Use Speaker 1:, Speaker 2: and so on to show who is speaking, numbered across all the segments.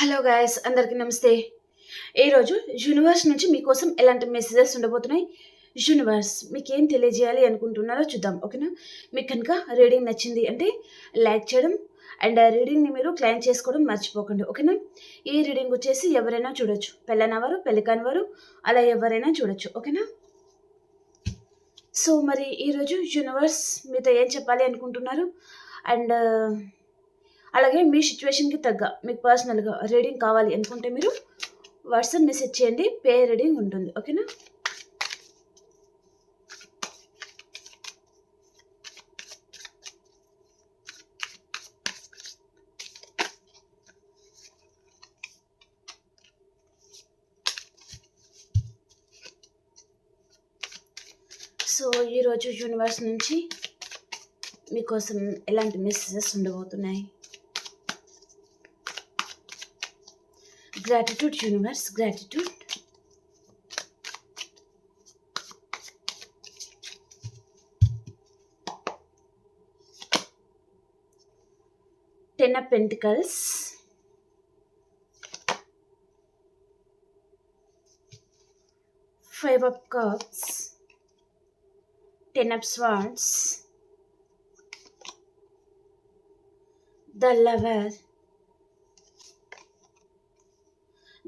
Speaker 1: Hello guys అందరికీ నమస్తే. ఈరోజు యూనివర్స్ నుంచి మీకోసం ఎలాంటి మెసేజెస్ ఉండబోతున్నాయి? యూనివర్స్ మీకు ఏం తెలియజేయాలి అనుకుంటున్నారో చూద్దాం ఓకేనా? మీకు కనుక రీడింగ్ నచ్చింది అంటే లైక్ చేయడం అండ్ ఆ రీడింగ్ని మీరు క్లైమ్ చేసుకోవడం మర్చిపోకండి ఓకేనా? ఈ రీడింగ్ వచ్చేసి ఎవరైనా చూడొచ్చు. పెళ్ళనవారు పెళ్ళి వారు అలా ఎవరైనా చూడొచ్చు ఓకేనా? సో మరి ఈరోజు యూనివర్స్ మీతో ఏం చెప్పాలి అనుకుంటున్నారు? అండ్ అలాగే మీ సిచ్యువేషన్కి తగ్గ మీకు పర్సనల్గా రీడింగ్ కావాలి అనుకుంటే మీరు వాట్సాప్ మెసేజ్ చేయండి పే రీడింగ్ ఉంటుంది ఓకేనా సో ఈరోజు యూనివర్స్ నుంచి మీకోసం ఎలాంటి మెసేజెస్ ఉండబోతున్నాయి? gratitude universe gratitude. Ten of pentacles. Five of cups. Ten of swords. The lover.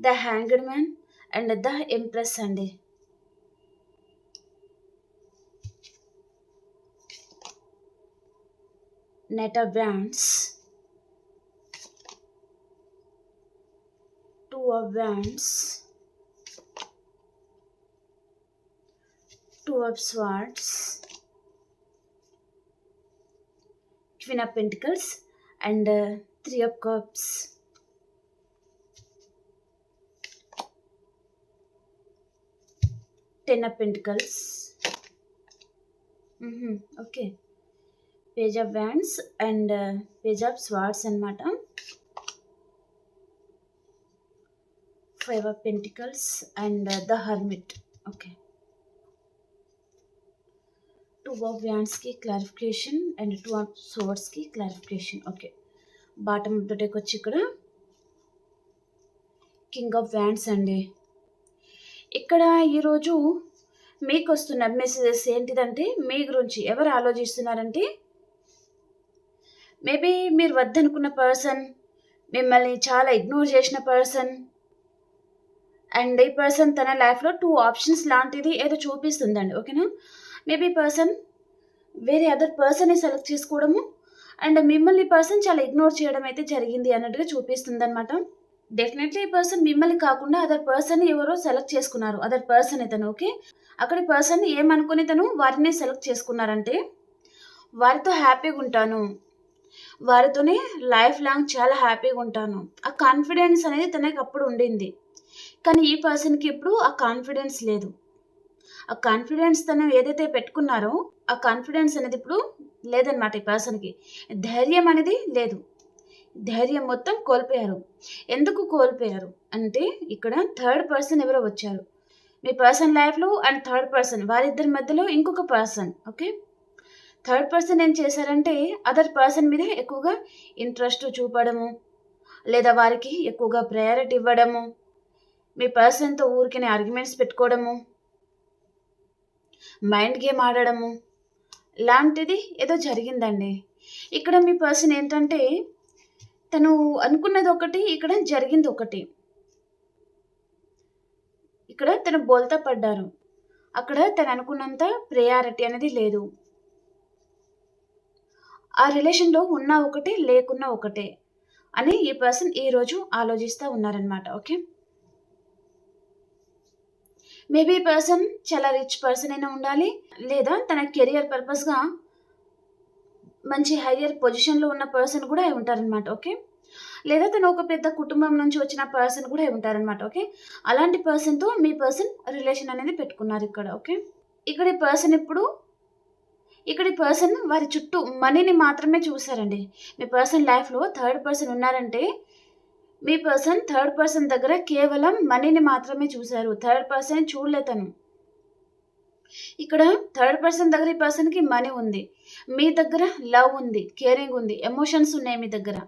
Speaker 1: The hanged man and the empress అండి knight of wands two of wands two of swords queen of pentacles and three of cups ten of pentacles okay page of wands and page of swords అనమాట five of pentacles and the hermit okay two of వ్యాండ్స్కి clarification and two of సోర్డ్స్కి clarification okay bottom deck వచ్చి ఇక్కడ king of wands అండి. ఇక్కడ ఈరోజు మీకు వస్తున్న messages ఏంటిదంటే మీ గురించి ఎవరు ఆలోచిస్తున్నారంటే మేబీ మీరు వద్దనుకున్న పర్సన్ మిమ్మల్ని చాలా ఇగ్నోర్ చేసిన పర్సన్ అండ్ ఈ పర్సన్ తన లైఫ్లో టూ ఆప్షన్స్ లాంటిది ఏదో చూపిస్తుందండి ఓకేనా మేబీ పర్సన్ వేరే అదర్ పర్సన్ని సెలెక్ట్ చేసుకోవడము అండ్ మిమ్మల్ని పర్సన్ చాలా ఇగ్నోర్ చేయడం అయితే జరిగింది అన్నట్టుగా చూపిస్తుంది అనమాట డెఫినెట్లీ ఈ పర్సన్ మిమ్మల్ని కాకుండా అదర్ పర్సన్ ఎవరో సెలెక్ట్ చేసుకున్నారు. అదర్ పర్సన్ ఇతను ఓకే అక్కడ పర్సన్ ఏమనుకుని తను వారిని సెలెక్ట్ చేసుకున్నారంటే వారితో హ్యాపీగా ఉంటాను. వారితోనే లైఫ్ లాంగ్ చాలా హ్యాపీగా ఉంటాను. ఆ కాన్ఫిడెన్స్ అనేది తనకి అప్పుడు ఉండింది. కానీ ఈ పర్సన్కి ఇప్పుడు ఆ కాన్ఫిడెన్స్ లేదు. ఆ కాన్ఫిడెన్స్ తను ఏదైతే పెట్టుకున్నారో ఆ కాన్ఫిడెన్స్ అనేది ఇప్పుడు లేదనమాట ఈ పర్సన్కి ధైర్యం అనేది లేదు. ధైర్యం మొత్తం కోల్పోయారు. ఎందుకు కోల్పోయారు? అంటే ఇక్కడ థర్డ్ పర్సన్ ఎవరో వచ్చారు. మీ పర్సన్ లైఫ్లో అండ్ థర్డ్ పర్సన్ వారిద్దరి మధ్యలో ఇంకొక పర్సన్ ఓకే థర్డ్ పర్సన్ ఏం చేశారంటే అదర్ పర్సన్ మీద ఎక్కువగా ఇంట్రెస్ట్ చూపడము లేదా వారికి ఎక్కువగా ప్రయారిటీ ఇవ్వడము మీ పర్సన్తో ఊరికినే ఆర్గ్యుమెంట్స్ పెట్టుకోవడము మైండ్ గేమ్ ఆడడము లాంటిది ఏదో జరిగిందండి. ఇక్కడ మీ పర్సన్ ఏంటంటే తను అనుకున్నది ఒకటి ఇక్కడ జరిగింది ఒకటి ఇక్కడ తను బోల్తా పడ్డారు. అక్కడ తను అనుకున్నంత ప్రయారిటీ అనేది లేదు. ఆ రిలేషన్లో ఉన్న ఒకటే లేకున్నా ఒకటే అని ఈ పర్సన్ ఈరోజు ఆలోచిస్తూ ఉన్నారనమాట ఓకే? మేబీ పర్సన్ చాలా రిచ్ పర్సన్ అయినా ఉండాలి లేదా తన కెరియర్ పర్పస్గా మంచి హైయర్ పొజిషన్లో ఉన్న పర్సన్ కూడా అయి ఉంటారనమాట ఓకే? లేదా తను ఒక పెద్ద కుటుంబం నుంచి వచ్చిన పర్సన్ కూడా అయి ఉంటారనమాట ఓకే? అలాంటి పర్సన్తో మీ పర్సన్ రిలేషన్ అనేది పెట్టుకున్నారు ఇక్కడ ఓకే? ఇక్కడ పర్సన్ ఇప్పుడు ఇక్కడ పర్సన్ వారి చుట్టూ మనీని మాత్రమే చూసారండి మీ పర్సన్ లైఫ్లో థర్డ్ పర్సన్ ఉన్నారంటే మీ పర్సన్ థర్డ్ పర్సన్ దగ్గర కేవలం మనీని మాత్రమే చూశారు. థర్డ్ పర్సన్ చూడలే తను. ఇక్కడ థర్డ్ పర్సన్ దగ్గర ఈ పర్సన్కి మనీ ఉంది మీ దగ్గర లవ్ ఉంది కేరింగ్ ఉంది ఎమోషన్స్ ఉన్నాయి మీ దగ్గర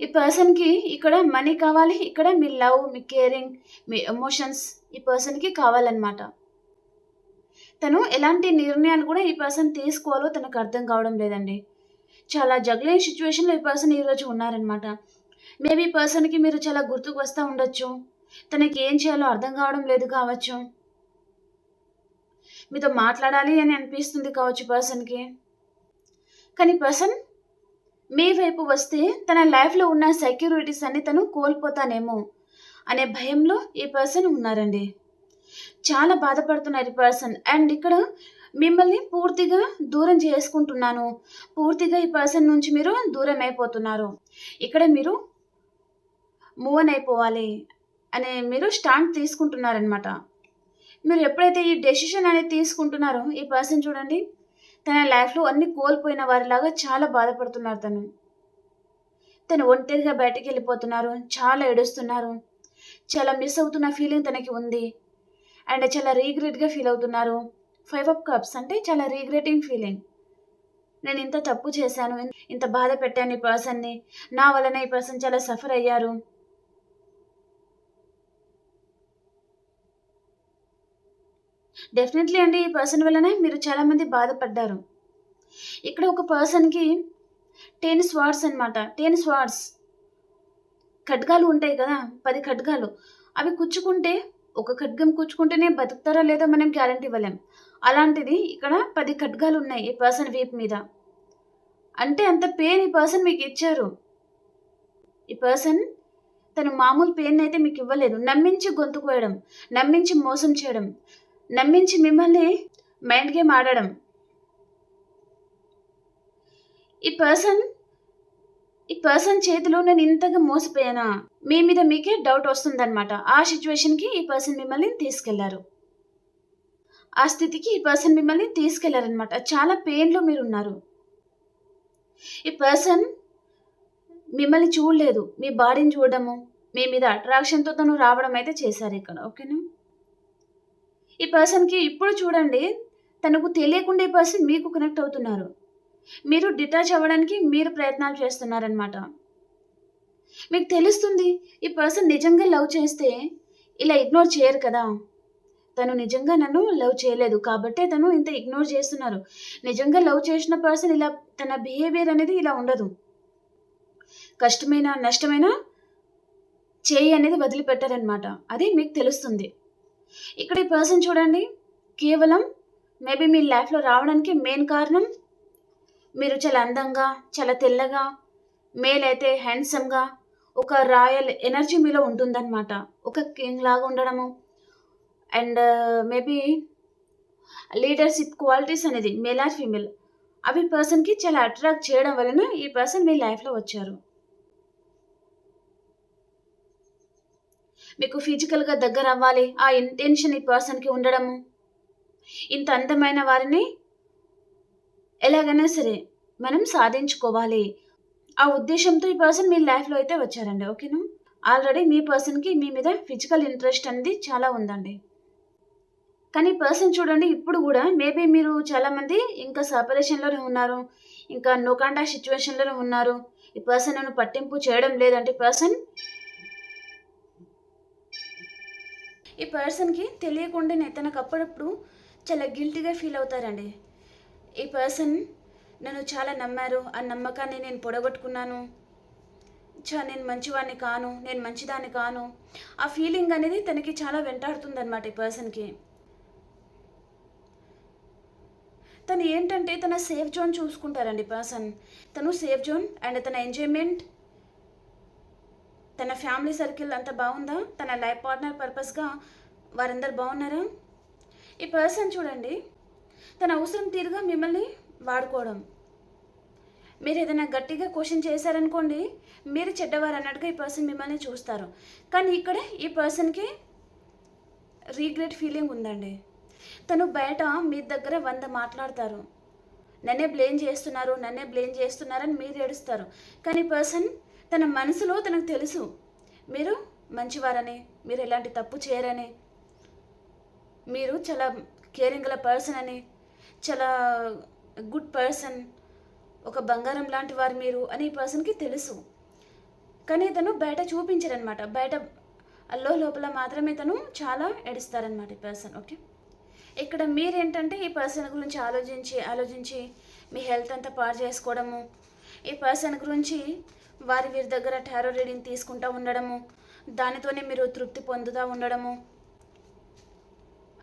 Speaker 1: ఈ పర్సన్‌కి ఇక్కడ మనీ కావాలి. ఇక్కడ మీ లవ్, మీ కేరింగ్, మీ ఎమోషన్స్ ఈ పర్సన్‌కి కావాలన్నమాట. తను ఎలాంటి నిర్ణయాలు కూడా ఈ పర్సన్ తీసుకోవాలో తనకు అర్థం కావడం లేదండి. చాలా జగ్లింగ్ సిచ్యువేషన్లో ఈ పర్సన్ ఈరోజు ఉన్నారనమాట. మేబీ ఈ పర్సన్‌కి మీరు చాలా గుర్తుకు వస్తూ ఉండొచ్చు. తనకి ఏం చేయాలో అర్థం కావడం లేదు కావచ్చు. మీతో మాట్లాడాలి అని అనిపిస్తుంది కావచ్చు పర్సన్‌కి. కానీ పర్సన్ మీ వైపు వస్తే తన లైఫ్‌లో ఉన్న సెక్యూరిటీస్ అన్ని తను కోల్పోతానేమో అనే భయంలో ఈ పర్సన్ ఉన్నారండి. చాలా బాధపడుతున్నారు ఈ పర్సన్. అండ్ ఇక్కడ మిమ్మల్ని పూర్తిగా దూరం చేసుకుంటున్నాను. పూర్తిగా ఈ పర్సన్ నుంచి మీరు దూరం అయిపోతున్నారు. ఇక్కడ మీరు మూవ్ అయిపోవాలి అనే మీరు స్టాండ్ తీసుకుంటున్నారనమాట. మీరు ఎప్పుడైతే ఈ డెసిషన్ అనేది తీసుకుంటున్నారో ఈ పర్సన్ చూడండి తన లైఫ్‌లో అన్నీ కోల్పోయిన వారిలాగా చాలా బాధపడుతున్నారు తను. తను ఒంటరిగా బయటకు వెళ్ళిపోతున్నారు చాలా ఏడుస్తున్నారు. చాలా మిస్ అవుతున్న ఫీలింగ్ తనకి ఉంది. అండ్ చాలా రీగ్రెట్గా ఫీల్ అవుతున్నారు. ఫైవ్ ఆఫ్ కప్స్ అంటే చాలా రీగ్రెటింగ్ ఫీలింగ్. నేను ఇంత తప్పు చేశాను. ఇంత బాధ పెట్టాను ఈ పర్సన్‌ని. నా వలన ఈ పర్సన్ చాలా సఫర్ అయ్యారు. డెఫినెట్‌లీ అండి. ఈ పర్సన్ వల్లనే మీరు చాలామంది బాధపడ్డారు. ఇక్కడ ఒక పర్సన్‌కి 10 స్వార్డ్స్ అనమాట. 10 స్వార్డ్స్ ఖడ్గాలు ఉంటాయి కదా! పది ఖడ్గాలు. అవి కుచ్చుకుంటే ఒక ఖడ్గం కుచ్చుకుంటేనే బతుకుతారా లేదో మనం గ్యారంటీ ఇవ్వలేం. అలాంటిది ఇక్కడ పది ఖడ్గాలు ఉన్నాయి ఈ పర్సన్ వీప్ మీద. అంటే అంత పెయిన్ ఈ పర్సన్ మీకు ఇచ్చారు. ఈ పర్సన్ తను మామూలు పెయిన్ అయితే మీకు ఇవ్వలేదు. నమ్మించి గొంతు కోయడం, నమ్మించి మోసం చేయడం, నమ్మించి మిమ్మల్ని మైండ్ గేమ్ ఆడడం. ఈ పర్సన్ ఈ పర్సన్ చేతిలో నేను ఇంతగా మోసపోయానా? మీ మీద మీకే డౌట్ వస్తుందనమాట. ఆ సిచ్యువేషన్కి ఈ పర్సన్ మిమ్మల్ని తీసుకెళ్ళారు. ఆ స్థితికి ఈ పర్సన్ మిమ్మల్ని తీసుకెళ్ళారనమాట. చాలా పెయిన్‌లో మీరున్నారు. ఈ పర్సన్ మిమ్మల్ని చూడలేదు. మీ బాడీని చూడడము, మీ మీద అట్రాక్షన్‌తో తను రావడం అయితే చేశారు ఇక్కడ. ఓకేనా? ఈ పర్సన్‌కి ఇప్పుడు చూడండి తనకు తెలియకుండా ఈ పర్సన్ మీకు కనెక్ట్ అవుతున్నారు. మీరు డిటాచ్ అవ్వడానికి మీరు ప్రయత్నాలు చేస్తున్నారనమాట. మీకు తెలుస్తుంది ఈ పర్సన్ నిజంగా లవ్ చేస్తే ఇలా ఇగ్నోర్ చేయరు కదా! తను నిజంగా నన్ను లవ్ చేయలేదు. కాబట్టే తను ఇంత ఇగ్నోర్ చేస్తున్నారు. నిజంగా లవ్ చేసిన పర్సన్ ఇలా తన బిహేవియర్ అనేది ఇలా ఉండదు. కష్టమైనా, నష్టమైనా చేయి అనేది వదిలిపెట్టారనమాట అది మీకు తెలుస్తుంది. ఇక్కడ ఈ పర్సన్ చూడండి కేవలం మేబీ మీ లైఫ్‌లో రావడానికి మెయిన్ కారణం మీరు చాలా అందంగా, చాలా తెల్లగా, మేల్ అయితే హ్యాండ్సమ్‌గా ఒక రాయల్ ఎనర్జీ మీలో ఉంటుందనమాట. ఒక కింగ్ లాగా ఉండడము. అండ్ మేబీ లీడర్‌షిప్ క్వాలిటీస్ అనేది మేల్ ఆర్ ఫీమేల్ అవి పర్సన్‌కి చాలా అట్రాక్ట్ చేయడం వలన ఈ పర్సన్ మీ లైఫ్‌లో వచ్చారు. మీకు ఫిజికల్‌గా దగ్గర అవ్వాలి ఆ ఇంటెన్షన్ ఈ పర్సన్‌కి ఉండడము. ఇంత అందమైన వారిని ఎలాగైనా సరే మనం సాధించుకోవాలి. ఆ ఉద్దేశంతో ఈ పర్సన్ మీ లైఫ్‌లో అయితే వచ్చారండి. ఓకేనా? ఆల్రెడీ మీ పర్సన్‌కి మీ మీద ఫిజికల్ ఇంట్రెస్ట్ అనేది చాలా ఉందండి. కానీ పర్సన్ చూడండి ఇప్పుడు కూడా మేబీ మీరు చాలామంది ఇంకా సపరేషన్లోనే ఉన్నారు. ఇంకా నో కాంటాక్ట్ సిచ్యువేషన్లోనే ఉన్నారు. ఈ పర్సన్ నన్ను పట్టింపు చేయడం లేదంటే పర్సన్ ఈ పర్సన్‌కి తెలియకుండానే తనకు అప్పుడప్పుడు చాలా గిల్టీగా ఫీల్ అవుతారండి. ఈ పర్సన్ నన్ను చాలా నమ్మారు. ఆ నమ్మకాన్ని నేను పొడగొట్టుకున్నాను. చా నేను మంచివాడిని కాను. నేను మంచిదాన్ని కాను. ఆ ఫీలింగ్ అనేది తనకి చాలా వెంటాడుతుందనమాట ఈ పర్సన్‌కి. తను ఏంటంటే తన సేఫ్ జోన్ చూసుకుంటారండి పర్సన్. తను సేఫ్ జోన్ అండ్ తన ఎంజాయ్‌మెంట్ తన ఫ్యామిలీ సర్కిల్ అంతా బాగుందా తన లైఫ్ పార్ట్నర్ పర్పస్‌గా వారందరూ బాగున్నారా ఈ పర్సన్ చూడండి తన అవసరం తీరుగా మిమ్మల్ని వాడుకోవడం. మీరు ఏదైనా గట్టిగా క్వశ్చన్ చేశారనుకోండి మీరు చెడ్డవారు అన్నట్టుగా ఈ పర్సన్ మిమ్మల్ని చూస్తారు. కానీ ఇక్కడ ఈ పర్సన్‌కి రీగ్రెట్ ఫీలింగ్ ఉందండి. తను బయట మీ దగ్గర వంద మాట్లాడతారు. నన్నే బ్లేమ్ చేస్తున్నారు, నన్నే బ్లేమ్ చేస్తున్నారని మీరు ఏడుస్తారు. కానీ పర్సన్ తన మనసులో తనకు తెలుసు. మీరు మంచివారని, మీరు ఎలాంటి తప్పు చేయరని. మీరు చాలా కేరింగ్ గల పర్సన్ అని, చాలా గుడ్ పర్సన్. ఒక బంగారం లాంటి వారు మీరు అని ఈ పర్సన్‌కి తెలుసు. కానీ తను బయట చూపించరనమాట బయట అల్లో లోపల మాత్రమే తను చాలా ఎడుస్తారనమాట ఈ పర్సన్ ఓకే ఇక్కడ మీరేంటంటే ఈ పర్సన్ గురించి ఆలోచించి ఆలోచించి మీ హెల్త్ అంతా పాడు చేసుకోవడము ఈ పర్సన్ గురించి వారి వీరి దగ్గర టారో రీడింగ్ తీసుకుంటూ ఉండడము దానితోనే మీరు తృప్తి పొందుతూ ఉండడము.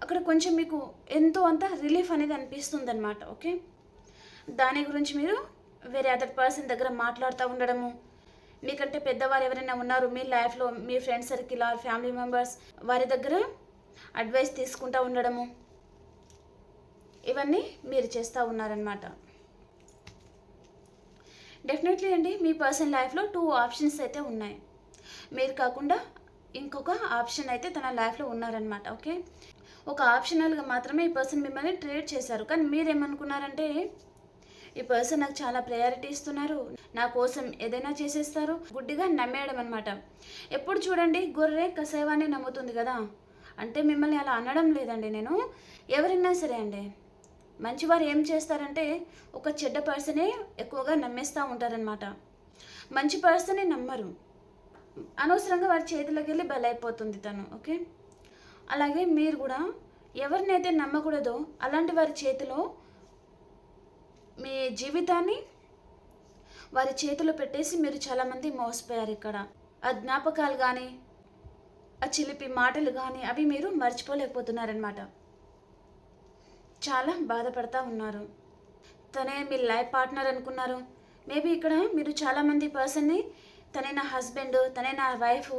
Speaker 1: అక్కడ కొంచెం మీకు ఎంతో అంత రిలీఫ్ అనేది అనిపిస్తుంది అనమాట ఓకే? దాని గురించి మీరు వేరే అదర్ పర్సన్ దగ్గర మాట్లాడుతూ ఉండడము. మీకంటే పెద్దవారు ఎవరైనా ఉన్నారు మీ లైఫ్లో మీ friend circle or family members వారి దగ్గర అడ్వైస్ తీసుకుంటూ ఉండడము. ఇవన్నీ మీరు చేస్తూ ఉన్నారనమాట డెఫినెట్లీ అండి మీ పర్సన్ లైఫ్లో టూ ఆప్షన్స్ అయితే ఉన్నాయి. మీరు కాకుండా ఇంకొక ఆప్షన్ అయితే తన లైఫ్లో ఉన్నారనమాట ఓకే ఒక ఆప్షనల్గా మాత్రమే ఈ పర్సన్ మిమ్మల్ని ట్రీట్ చేశారు. కానీ మీరేమనుకున్నారంటే ఈ పర్సన్ నాకు చాలా ప్రయారిటీ ఇస్తున్నారు నా కోసం ఏదైనా చేసేస్తారు గుడ్డిగా నమ్మేయడం అనమాట ఎప్పుడు చూడండి గొర్రె కసేవాన్ని నమ్ముతుంది కదా. అంటే మిమ్మల్ని అలా అనడం లేదండి నేను. ఎవరైనా సరే అండి మంచివారు ఏం చేస్తారంటే ఒక చెడ్డ పర్సనే ఎక్కువగా నమ్మేస్తూ ఉంటారనమాట మంచి పర్సనే నమ్మరు. అనవసరంగా వారి చేతిలోకి వెళ్ళి బలైపోతుంది తను ఓకే? అలాగే మీరు కూడా ఎవరినైతే నమ్మకూడదో అలాంటి వారి చేతిలో మీ జీవితాన్ని వారి చేతిలో పెట్టేసి మీరు చాలామంది మోసపోయారు ఇక్కడ. ఆ జ్ఞాపకాలు కానీ ఆ చిలిపి మాటలు కానీ అవి మీరు మర్చిపోలేకపోతున్నారనమాట చాలా బాధపడతా ఉన్నారు. తనే మీ లైఫ్ పార్ట్నర్ అనుకున్నారు. మేబీ ఇక్కడ మీరు చాలామంది పర్సన్ని తనే నా హస్బెండ్ తనే నా వైఫ్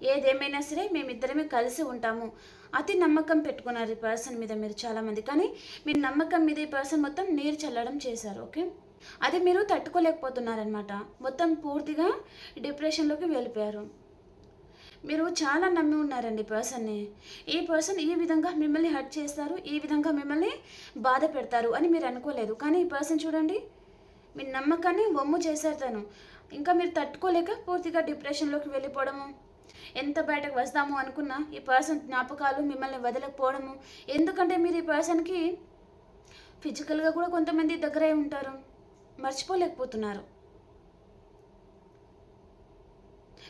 Speaker 1: ఏదేమైనా సరే మేమిద్దరమే కలిసి ఉంటాము. అతి నమ్మకం పెట్టుకున్నారు ఈ పర్సన్ మీద మీరు చాలామంది కానీ మీ నమ్మకం మీద ఈ పర్సన్ మొత్తం నీరు చల్లడం చేశారు ఓకే? అది మీరు తట్టుకోలేకపోతున్నారనమాట మొత్తం పూర్తిగా డిప్రెషన్లోకి వెళ్ళిపోయారు. మీరు చాలా నమ్మి ఉన్నారండి పర్సన్ని. ఈ పర్సన్ ఈ విధంగా మిమ్మల్ని హర్ట్ చేస్తారు ఈ విధంగా మిమ్మల్ని బాధ పెడతారు అని మీరు అనుకోలేదు. కానీ ఈ పర్సన్ చూడండి మీ నమ్మకాన్ని వమ్ము చేశారు తను. ఇంకా మీరు తట్టుకోలేక పూర్తిగా డిప్రెషన్లోకి వెళ్ళిపోవడము ఎంత బయటకు వస్తాము అనుకున్నా ఈ పర్సన్ జ్ఞాపకాలు మిమ్మల్ని వదలకపోవడము. ఎందుకంటే మీరు ఈ పర్సన్కి ఫిజికల్గా కూడా కొంతమంది దగ్గరై ఉంటారు మర్చిపోలేకపోతున్నారు.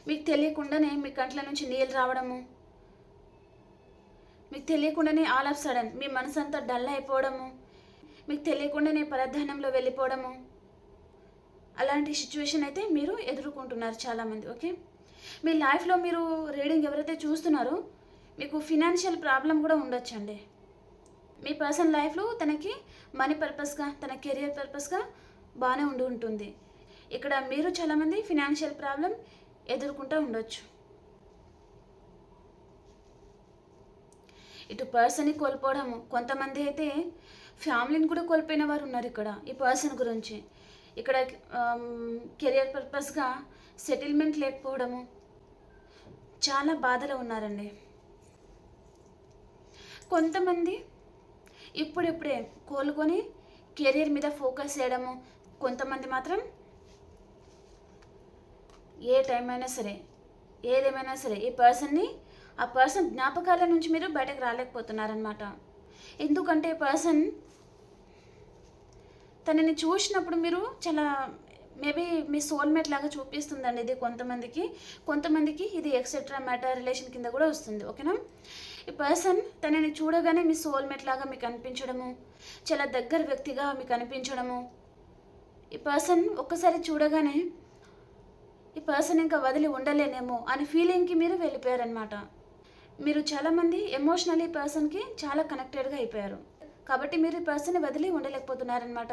Speaker 1: మీకు తెలియకుండానే మీ కంట్ల నుంచి నీళ్ళు రావడము. మీకు తెలియకుండానే ఆల్ ఆఫ్ సడన్ మీ మనసు అంతా డల్ అయిపోవడము. మీకు తెలియకుండానే పరధ్యానంలో వెళ్ళిపోవడము. అలాంటి సిచ్యువేషన్ అయితే మీరు ఎదుర్కొంటున్నారు చాలామంది ఓకే? మీ లైఫ్లో మీరు రీడింగ్ ఎవరైతే చూస్తున్నారో మీకు ఫినాన్షియల్ ప్రాబ్లం కూడా ఉండొచ్చండి. మీ పర్సన్ లైఫ్లో తనకి మనీ పర్పస్గా తన కెరియర్ పర్పస్గా బాగానే ఉండి ఉంటుంది. ఇక్కడ మీరు చాలామంది ఫినాన్షియల్ ప్రాబ్లం ఎదుర్కొంటూ ఉండొచ్చు. ఇటు పర్సన్ని కోల్పోవడము కొంతమంది అయితే ఫ్యామిలీని కూడా కోల్పోయిన వారు ఉన్నారు ఇక్కడ ఈ పర్సన్ గురించి. ఇక్కడ కెరియర్ పర్పస్గా సెటిల్మెంట్ లేకపోవడము చాలా బాధలో ఉన్నారండి. కొంతమంది ఇప్పుడిప్పుడే కోలుకొని కెరీర్ మీద ఫోకస్ చేయడము కొంతమంది మాత్రం ఏ టైం అయినా సరే ఏదేమైనా సరే ఈ పర్సన్ని ఆ పర్సన్ జ్ఞాపకాల నుంచి మీరు బయటకు రాలేకపోతున్నారనమాట ఎందుకంటే పర్సన్ తనని చూసినప్పుడు మీరు చాలా మేబీ మీ సోల్మేట్ లాగా చూపిస్తుందండి ఇది కొంతమందికి. కొంతమందికి ఇది ఎక్సెట్రా మ్యాటర్ రిలేషన్ కింద కూడా వస్తుంది ఓకేనా? ఈ పర్సన్ తనని చూడగానే మీ సోల్మేట్ లాగా మీకు అనిపించడము చాలా దగ్గర వ్యక్తిగా మీకు అనిపించడము. ఈ పర్సన్ ఒక్కసారి చూడగానే ఈ పర్సన్ ఇంకా వదిలి ఉండలేనేమో అనే ఫీలింగ్కి మీరు వెళ్ళిపోయారనమాట మీరు చాలామంది ఎమోషనలీ పర్సన్కి చాలా కనెక్టెడ్గా అయిపోయారు. కాబట్టి మీరు ఈ పర్సన్ని వదిలి ఉండలేకపోతున్నారనమాట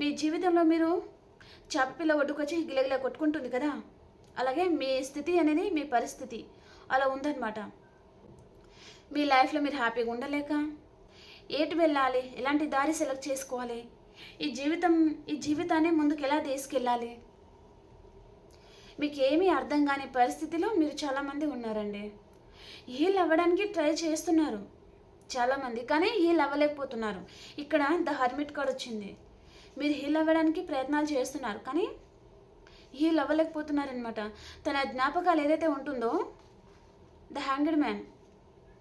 Speaker 1: మీ జీవితంలో మీరు చేపపిల్ల ఒడ్డుకొచ్చి గిలగిల కొట్టుకుంటుంది కదా? అలాగే మీ స్థితి అనేది మీ పరిస్థితి అలా ఉందన్నమాట. మీ లైఫ్లో మీరు హ్యాపీగా ఉండలేక ఏటి వెళ్ళాలి? ఎలాంటి దారి సెలెక్ట్ చేసుకోవాలి? ఈ జీవితం ఈ జీవితాన్ని ముందుకు ఎలా తీసుకెళ్ళాలి? మీకు ఏమీ అర్థం కాని పరిస్థితిలో మీరు చాలామంది ఉన్నారండి. హీల్ అవ్వడానికి ట్రై చేస్తున్నారు చాలామంది కానీ హీల్ అవ్వలేకపోతున్నారు ఇక్కడ ద హర్మిట్ కార్డ్ వచ్చింది. మీరు హీల్ అవ్వడానికి ప్రయత్నాలు చేస్తున్నారు కానీ హీల్ అవ్వలేకపోతున్నారనమాట తన జ్ఞాపకాలు ఏదైతే ఉంటుందో the hanged man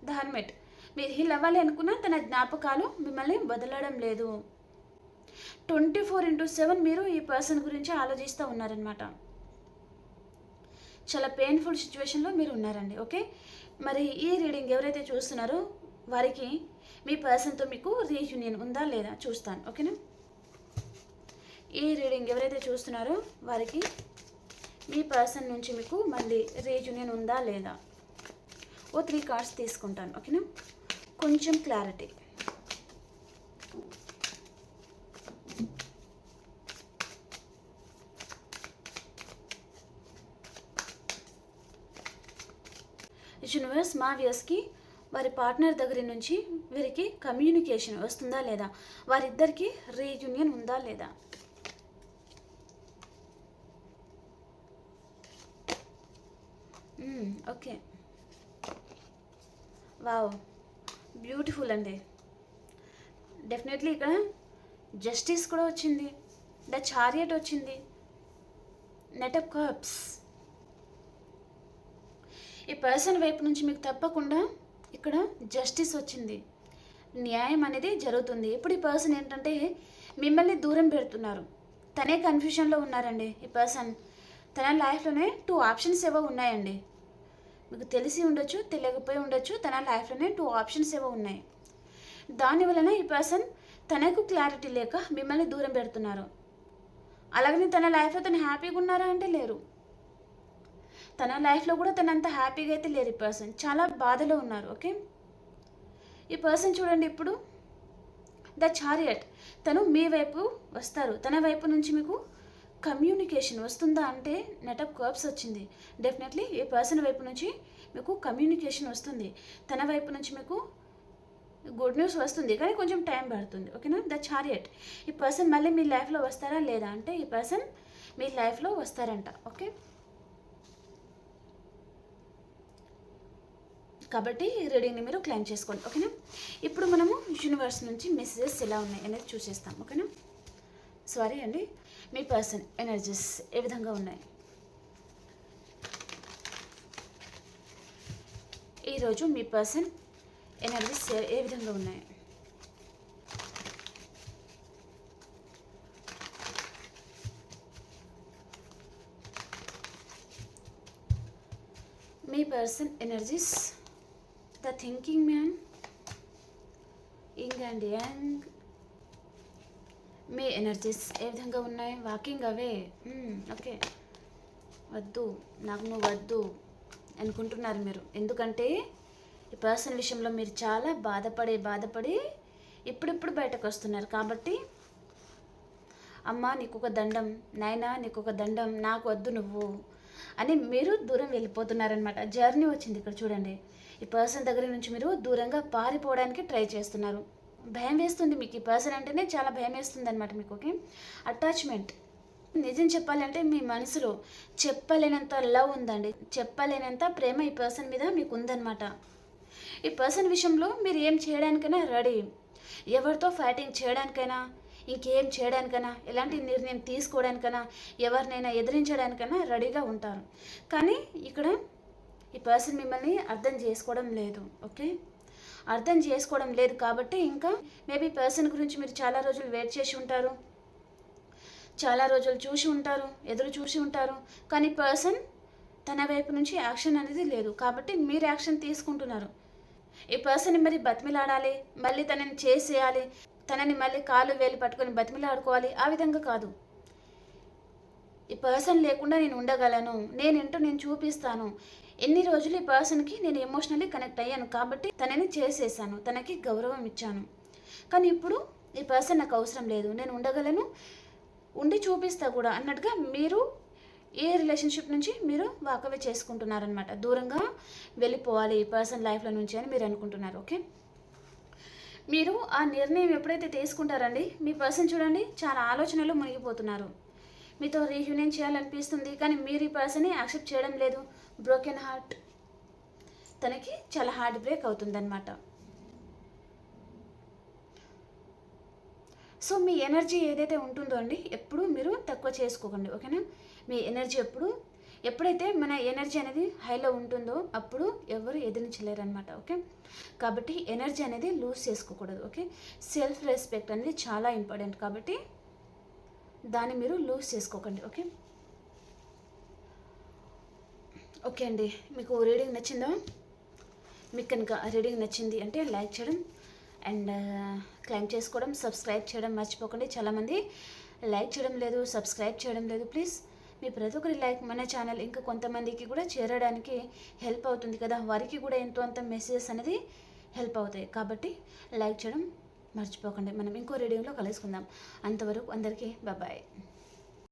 Speaker 1: the hermit మీరు హీల్ అవ్వాలి అనుకున్నా తన జ్ఞాపకాలు మిమ్మల్ని వదలడం లేదు. ట్వంటీ ఫోర్ ఇంటూ సెవెన్ మీరు ఈ పర్సన్ గురించి ఆలోచిస్తూ ఉన్నారనమాట చాలా పెయిన్ఫుల్ సిచ్యువేషన్లో మీరు ఉన్నారండి ఓకే మరి ఈ రీడింగ్ ఎవరైతే చూస్తున్నారో వారికి మీ పర్సన్తో మీకు రీయూనియన్ ఉందా లేదా చూస్తాను ఓకేనా ఈ రీడింగ్ ఎవరైతే చూస్తున్నారో వారికి మీ పర్సన్ నుంచి మీకు మళ్ళీ రీయూనియన్ ఉందా లేదా? ఓ త్రీ కార్డ్స్ తీసుకుంటాను ఓకేనా కొంచెం క్లారిటీ యూనివర్స్ మా వారి పార్ట్నర్ దగ్గర నుంచి వీరికి కమ్యూనికేషన్ వస్తుందా లేదా? వారిద్దరికి రీయూనియన్ ఉందా లేదా? ఓకే. వావ్ బ్యూటిఫుల్ అండి. డెఫినెట్లీ ఇక్కడ జస్టిస్ కూడా వచ్చింది. ద చారియట్ వచ్చింది. నెట్ ఆఫ్ కప్స్ ఈ పర్సన్ వైపు నుంచి మీకు తప్పకుండా ఇక్కడ జస్టిస్ వచ్చింది. న్యాయం అనేది జరుగుతుంది. ఇప్పుడు ఈ పర్సన్ ఏంటంటే మిమ్మల్ని దూరం పెడుతున్నారు. తనే కన్ఫ్యూషన్లో ఉన్నారండి ఈ పర్సన్ తన లైఫ్లోనే టూ ఆప్షన్స్ ఏవో ఉన్నాయండి. మీకు తెలిసి ఉండొచ్చు తెలియకపోయి ఉండొచ్చు తన లైఫ్లోనే టూ ఆప్షన్స్ ఏవో ఉన్నాయి. దానివలన ఈ పర్సన్ తనకు క్లారిటీ లేక మిమ్మల్ని దూరం పెడుతున్నారు. అలాగని తన లైఫ్లో తను హ్యాపీగా ఉన్నారా అంటే లేరు. తన లైఫ్లో కూడా తను అంత హ్యాపీగా అయితే లేరు ఈ పర్సన్. చాలా బాధలో ఉన్నారు ఓకే? ఈ పర్సన్ చూడండి ఇప్పుడు. The chariot. తను మీ వైపు వస్తారు. తన వైపు నుంచి మీకు కమ్యూనికేషన్ వస్తుందా అంటే నెట్ ఆఫ్ కర్బ్స్ వచ్చింది. డెఫినెట్లీ ఈ పర్సన్ వైపు నుంచి మీకు కమ్యూనికేషన్ వస్తుంది. తన వైపు నుంచి మీకు గుడ్ న్యూస్ వస్తుంది. కానీ కొంచెం టైం పడుతుంది ఓకేనా? The chariot. ఈ పర్సన్ మళ్ళీ మీ లైఫ్లో వస్తారా లేదా అంటే ఈ పర్సన్ మీ లైఫ్లో వస్తారంట ఓకే? కాబట్టి రీడింగ్ని మీరు క్లైమ్ చేసుకోండి ఓకేనా? ఇప్పుడు మనము యూనివర్స్ నుంచి మెసేజెస్ ఎలా ఉన్నాయి అనేది చూసేస్తాం ఓకేనా? సారీ అండి మీ పర్సన్ ఎనర్జీస్ ఏ విధంగా ఉన్నాయి? ఈరోజు మీ పర్సన్ ఎనర్జీస్ ఏ- విధంగా ఉన్నాయి? మీ person energies thinking ma'am yin and yang me energies ఏ విధంగా ఉన్నాయి? వాకింగ్ అవే ఓకే వద్దు. నాకు నువ్వు వద్దు అనుకుంటున్నారు మీరు. ఎందుకంటే ఈ పర్సన్ విషయంలో మీరు చాలా బాధపడి బాధపడి ఇప్పుడిప్పుడు బయటకు వస్తున్నారు. కాబట్టి అమ్మ నీకు ఒక దండం. నాయనా నీకు ఒక దండం. నాకు వద్దు నువ్వు అని మీరు దూరం వెళ్ళిపోతున్నారనమాట జర్నీ వచ్చింది ఇక్కడ చూడండి. ఈ పర్సన్ దగ్గర నుంచి మీరు దూరంగా పారిపోవడానికి ట్రై చేస్తున్నారు. భయం వేస్తుంది మీకు ఈ పర్సన్ అంటేనే చాలా భయం వేస్తుంది అనమాట మీకు ఓకే అటాచ్మెంట్ నిజం చెప్పాలంటే మీ మనసులో చెప్పలేనంత లవ్ ఉందండి. చెప్పలేనంత ప్రేమ ఈ పర్సన్ మీద మీకు ఉందన్నమాట. ఈ పర్సన్ విషయంలో మీరు ఏం చేయడానికైనా రెడీ ఎవరితో ఫైటింగ్ చేయడానికైనా ఇంకేం చేయడానికైనా ఎలాంటి నిర్ణయం తీసుకోవడానికైనా ఎవరినైనా ఎదిరించడానికైనా రెడీగా ఉంటారు. కానీ ఇక్కడ ఈ పర్సన్ మిమ్మల్ని అర్థం చేసుకోవడం లేదు ఓకే? అర్థం చేసుకోవడం లేదు కాబట్టి ఇంకా మేబీ పర్సన్ గురించి మీరు చాలా రోజులు వెయిట్ చేసి ఉంటారు చాలా రోజులు చూసి ఉంటారు ఎదురు చూసి ఉంటారు కానీ పర్సన్ తన వైపు నుంచి యాక్షన్ అనేది లేదు కాబట్టి మీరు యాక్షన్ తీసుకుంటున్నారు. ఈ పర్సన్ని మరి బతిమిలాడాలి మళ్ళీ తనని చేసేయాలి తనని మళ్ళీ కాలు వేలు పట్టుకొని బతిమిలాడుకోవాలి ఆ విధంగా కాదు. ఈ పర్సన్ లేకుండా నేను ఉండగలను నేనేంటో నేను చూపిస్తాను ఎన్ని రోజులు ఈ పర్సన్కి నేను ఎమోషనల్లీ కనెక్ట్ అయ్యాను కాబట్టి తనని చేసేసాను తనకి గౌరవం ఇచ్చాను. కానీ ఇప్పుడు ఈ పర్సన్ నాకు అవసరం లేదు నేను ఉండగలను ఉండి చూపిస్తా కూడా అన్నట్టుగా మీరు ఏ రిలేషన్షిప్ నుంచి మీరు వాకవే చేసుకుంటున్నారనమాట దూరంగా వెళ్ళిపోవాలి ఈ పర్సన్ లైఫ్లో నుంచి అని మీరు అనుకుంటున్నారు ఓకే? మీరు ఆ నిర్ణయం ఎప్పుడైతే తీసుకుంటారండి మీ పర్సన్ చూడండి చాలా ఆలోచనలు మునిగిపోతున్నారు. మీతో రీయూనియన్ చేయాలనిపిస్తుంది కానీ మీరు ఈ పర్సన్ని యాక్సెప్ట్ చేయడం లేదు. బ్రోకెన్ హార్ట్ తనకి చాలా హార్ట్ బ్రేక్ అవుతుందన్నమాట. సో మీ ఎనర్జీ ఏదైతే ఉంటుందో అండి ఎప్పుడు మీరు తక్కువ చేసుకోకండి ఓకేనా మీ ఎనర్జీ ఎప్పుడు ఎప్పుడైతే మన ఎనర్జీ అనేది హైలో ఉంటుందో అప్పుడు ఎవరు ఎదిరించలేరు అనమాట ఓకే కాబట్టి ఎనర్జీ అనేది లూజ్ చేసుకోకూడదు ఓకే సెల్ఫ్ రెస్పెక్ట్ అనేది చాలా ఇంపార్టెంట్ కాబట్టి దాన్ని మీరు లూజ్ చేసుకోకండి ఓకే? ఓకే అండి మీకు రీడింగ్ నచ్చిందా? మీకు కనుక రీడింగ్ నచ్చింది అంటే లైక్ చేయడం అండ్ క్లైమ్ చేసుకోవడం సబ్స్క్రైబ్ చేయడం మర్చిపోకండి. చాలామంది లైక్ చేయడం లేదు సబ్స్క్రైబ్ చేయడం లేదు. ప్లీజ్ మీ ప్రతి ఒక్కరి లైక్ మన ఛానల్ ఇంకా కొంతమందికి కూడా చేరడానికి హెల్ప్ అవుతుంది కదా. వారికి కూడా ఎంతో అంత మెసేజెస్ అనేది హెల్ప్ అవుతాయి. కాబట్టి లైక్ చేయడం మర్చిపోకండి. మనం ఇంకో రీడింగ్లో కలుసుకుందాం. అంతవరకు అందరికీ బాయ్